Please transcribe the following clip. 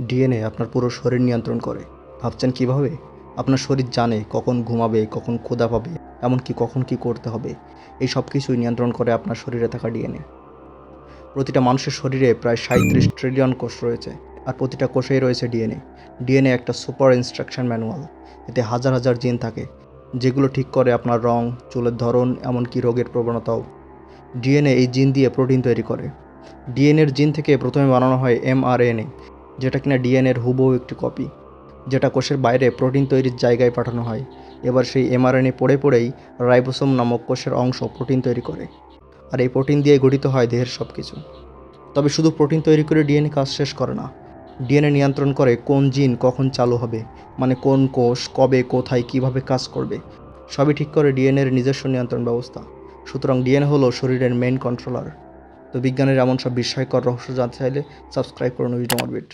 DNA আপনার পুরো শরীর নিয়ন্ত্রণ করে। ভাবছেন কীভাবে? আপনার শরীর জানে কখন ঘুমাবে, কখন ক্ষুধা পাবে, এমনকি কখন কি করতে হবে। এই সব কিছুই নিয়ন্ত্রণ করে আপনার শরীরে থাকা ডিএনএ। প্রতিটা মানুষের শরীরে প্রায় সাঁত্রিশ ট্রিলিয়ন কোষ রয়েছে, আর প্রতিটা কোষেই রয়েছে ডিএনএ। ডিএনএ একটা সুপার ইনস্ট্রাকশন ম্যানুয়াল, এতে হাজার হাজার জিন থাকে, যেগুলো ঠিক করে আপনার রং, চুলের ধরন, এমনকি রোগের প্রবণতাও। ডিএনএ এই জিন দিয়ে প্রোটিন তৈরি করে। ডিএনএর জিন থেকে প্রথমে বানানো হয় এমআরএনএ যেটা কিনা ডিএনএর হুবহু একটি কপি, যেটা কোষের বাইরে প্রোটিন তৈরির জায়গায় পাঠানো হয়। এবার সেই এমআরএনএ পড়ে পড়েই রাইবোসোম নামক কোষের অংশ প্রোটিন তৈরি করে, আর এই প্রোটিন দিয়ে গঠিত হয় দেহের সব কিছু তবে শুধু প্রোটিন তৈরি করে ডিএনএ কাজ শেষ করে না, ডিএনএ নিয়ন্ত্রণ করে কোন জিন কখন চালু হবে মানে কোন কোষ কবে, কোথায়, কীভাবে কাজ করবে, সবই ঠিক করে ডিএনএর নিজস্ব নিয়ন্ত্রণ ব্যবস্থা। সুতরাং ডিএনএ হলো শরীরের মেইন কন্ট্রোলার তো বিজ্ঞানের এমন সব বিস্ময়কর রহস্য জানতে চাইলে সাবস্ক্রাইব করুন উইজডম অরবিট